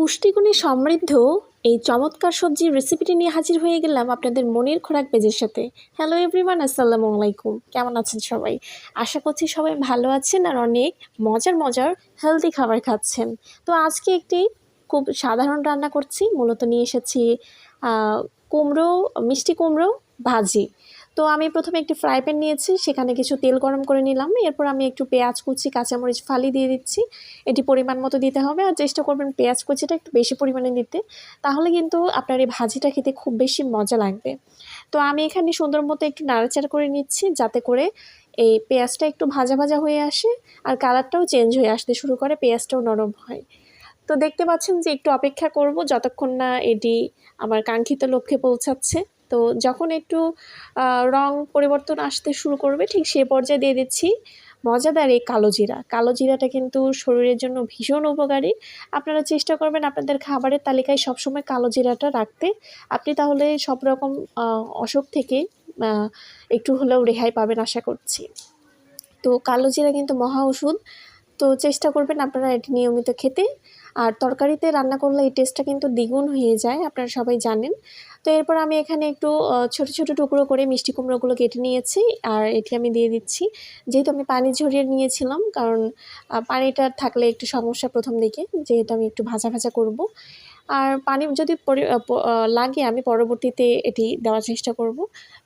পুষ্টিগুণে সমৃদ্ধ এই চমৎকার সবজির রেসিপিটি নিয়ে হাজির হয়ে গেলাম আপনাদের মনের খোরাক পেজের সাথে। হ্যালো এভরিওয়ান আসসালামু আলাইকুম। কেমন আছেন সবাই? আশা করছি সবাই ভালো আছেন আর অনেক মজার মজার হেলদি খাবার খাচ্ছেন। তো আজকে একটি খুব সাধারণ রান্না করছি। মূলত নিয়ে এসেছি কুমড়ো, মিষ্টি কুমড়ো, ভাজি। তো আমি প্রথমে একটি ফ্রাই প্যান নিয়েছি, সেখানে কিছু তেল গরম করে নিলাম। এরপর আমি একটু পেঁয়াজ কুচি, কাঁচামরিচ ফালি দিয়ে দিচ্ছি। এটি পরিমাণ মতো দিতে হবে। আর চেষ্টা করবেন পেঁয়াজ কুচিটা একটু বেশি পরিমাণে দিতে। তাহলে কিন্তু আপনার এই ভাজিটা খেতে খুব বেশি মজা লাগবে। তো আমি এখানে সুন্দর মতো একটু নাড়াচাড়া করে নিচ্ছি, যাতে করে এই পেঁয়াজটা একটু ভাজা ভাজা হয়ে আসে আর কালারটাও চেঞ্জ হয়ে আসতে শুরু করে, পেঁয়াজটাও নরম হয়। তো দেখতে পাচ্ছেন যে একটু অপেক্ষা করব, যতক্ষণ না এটি আমার কাঙ্ক্ষিত লক্ষ্যে পৌঁছাচ্ছে। তো যখন একটু রং পরিবর্তন আসতে শুরু করবে, ঠিক সে পর্যায়ে দিয়ে দিচ্ছি মজাদার এই কালো জিরা। কালো জিরাটা কিন্তু শরীরের জন্য ভীষণ উপকারী। আপনারা চেষ্টা করবেন আপনাদের খাবারের তালিকায় সবসময় কালো জিরাটা রাখতে। আপনি তাহলে সব রকম অসুখ থেকে একটু হলেও রেহাই পাবেন আশা করছি। তো কালো জিরা কিন্তু মহা ওষুধ। তো চেষ্টা করবেন আপনারা এটি নিয়মিত খেতে। আর তরকারিতে রান্না করলে এই টেস্টটা কিন্তু দ্বিগুণ হয়ে যায়, আপনারা সবাই জানেন। তো এরপর আমি এখানে একটু ছোট ছোট টুকরো করে মিষ্টি কুমড়োগুলো কেটে নিয়েছি আর এটি আমি দিয়ে দিচ্ছি। যেহেতু আমি পানি ঝরিয়ে নিয়েছিলাম, কারণ পানিটা থাকলে একটু সমস্যা প্রথম দিকে, যেহেতু আমি একটু ভাজা ভাজা করব। আর পানি যদি লাগে, আমি পরবর্তীতে এটি দেওয়ার চেষ্টা করব।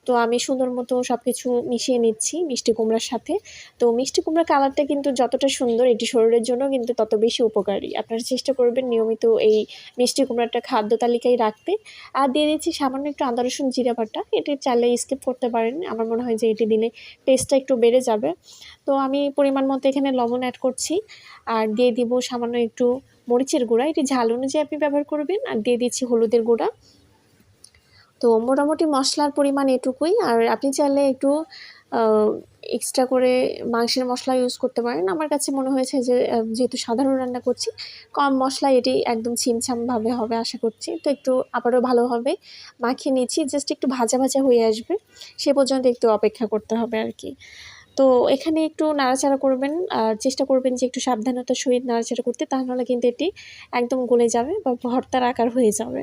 তো আমি সুন্দর মতো সব কিছু মিশিয়ে নিচ্ছি মিষ্টি কুমড়ার সাথে। তো মিষ্টি কুমড়ার কালারটা কিন্তু যতটা সুন্দর, এটি শরীরের জন্য কিন্তু তত বেশি উপকারী। আপনারা চেষ্টা করবেন নিয়মিত এই মিষ্টি কুমড়াটা খাদ্য তালিকায় রাখতে। আর দিয়ে দিচ্ছি সামান্য একটু আদা, রসুন, জিরা এটি চাইলে স্কিপ করতে পারেন। আমার মনে হয় যে এটি দিলে টেস্টটা একটু বেড়ে যাবে। তো আমি পরিমাণ মতো এখানে লবণ অ্যাড করছি। আর দিয়ে দিব সামান্য একটু মরিচের গুঁড়া। এটি ঝাল অনুযায়ী আপনি ব্যবহার করবেন। আর দিয়ে দিচ্ছি হলুদের গুঁড়া। তো মোটামুটি মশলার পরিমাণ এটুকুই। আর আপনি চাইলে একটু এক্সট্রা করে মাংসের মশলা ইউজ করতে পারেন। আমার কাছে মনে হয়েছে যে যেহেতু সাধারণ রান্না করছি, কম মশলা এটি একদম ছিমছামভাবে হবে আশা করছি। তো একটু আবারও ভালোভাবে মাখিয়ে নিচ্ছি জাস্ট একটু ভাজা ভাজা হয়ে আসবে, সে পর্যন্ত একটু অপেক্ষা করতে হবে আর কি। তো এখানে একটু নাড়াচাড়া করবেন, আর চেষ্টা করবেন যে একটু সাবধানতার সহিত নাড়াচাড়া করতে, তা নাহলে কিন্তু এটি একদম গলে যাবে বা ভর্তার আকার হয়ে যাবে।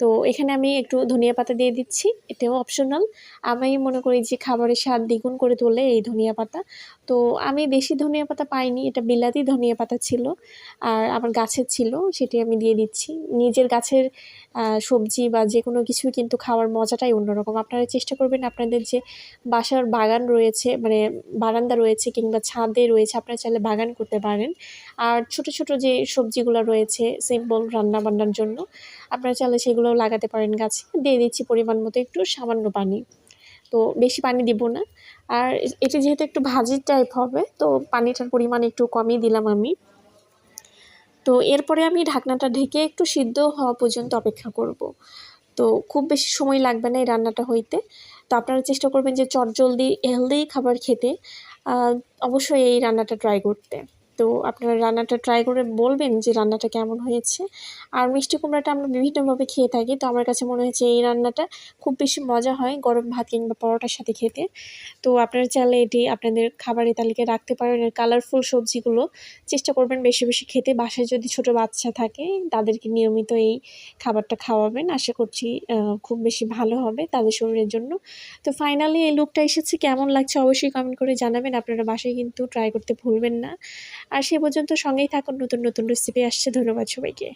তো এখানে আমি একটু ধনিয়া পাতা দিয়ে দিচ্ছি, এটাও অপশনাল আমি মনে করি যে খাবারের স্বাদ দ্বিগুণ করে তোলে এই ধনিয়া পাতা। তো আমি দেশি ধনিয়া পাতা পাইনি, এটা বিলাতি ধনিয়া পাতা ছিল, আর আমার গাছের ছিল, সেটি আমি দিয়ে দিচ্ছি। নিজের গাছের সবজি বা যে কোনো কিছুই কিন্তু খাওয়ার মজাটাই অন্যরকম। আপনারা চেষ্টা করবেন আপনাদের যে বাসার বাগান রয়েছে মানে বারান্দা রয়েছে কিংবা ছাদে রয়েছে, আপনারা চাইলে বাগান করতে পারেন। আর ছোট ছোট যে সবজিগুলো রয়েছে সিম্পল রান্না বান্নার জন্য, আপনারা চাইলে সেগুলোও লাগাতে পারেন গাছে। দিয়ে দিচ্ছি পরিমাণ মতো একটু সামান্য পানি। তো বেশি পানি দিব না। আর এটা যেহেতু একটু ভাজির টাইপ হবে, তো পানিটার পরিমাণ একটু কমই দিলাম আমি। তো এরপরে আমি ঢাকনাটা ঢেকে একটু সিদ্ধ হওয়া পর্যন্ত অপেক্ষা করব। তো খুব বেশি সময় লাগবে না এই রান্নাটা হইতে। তো আপনারা চেষ্টা করবেন যে চটজলদি হেলদি খাবার খেতে। অবশ্যই এই রান্নাটা ট্রাই করতে। তো আপনারা রান্নাটা ট্রাই করে বলবেন যে রান্নাটা কেমন হয়েছে। আর মিষ্টি কুমড়াটা আমরা বিভিন্নভাবে খেয়ে থাকি, তো আমার কাছে মনে হয়েছে এই রান্নাটা খুব বেশি মজা হয় গরম ভাত কিংবা পরোটার সাথে খেতে। তো আপনারা চাইলে এটি আপনাদের খাবারের তালিকায় রাখতে পারেন। কালারফুল সবজিগুলো চেষ্টা করবেন বেশি বেশি খেতে। বাসায় যদি ছোট বাচ্চা থাকে, তাদেরকে নিয়মিত এই খাবারটা খাওয়াবেন। আশা করছি খুব বেশি ভালো হবে তাদের শরীরের জন্য। তো ফাইনালি এই লুকটা এসেছে। কেমন লাগছে অবশ্যই কমেন্ট করে জানাবেন। আপনারা বাসায় কিন্তু ট্রাই করতে ভুলবেন না। আর সে পর্যন্ত সঙ্গেই থাকুন নতুন নতুন রেসিপি আসছে। ধন্যবাদ সবাইকে।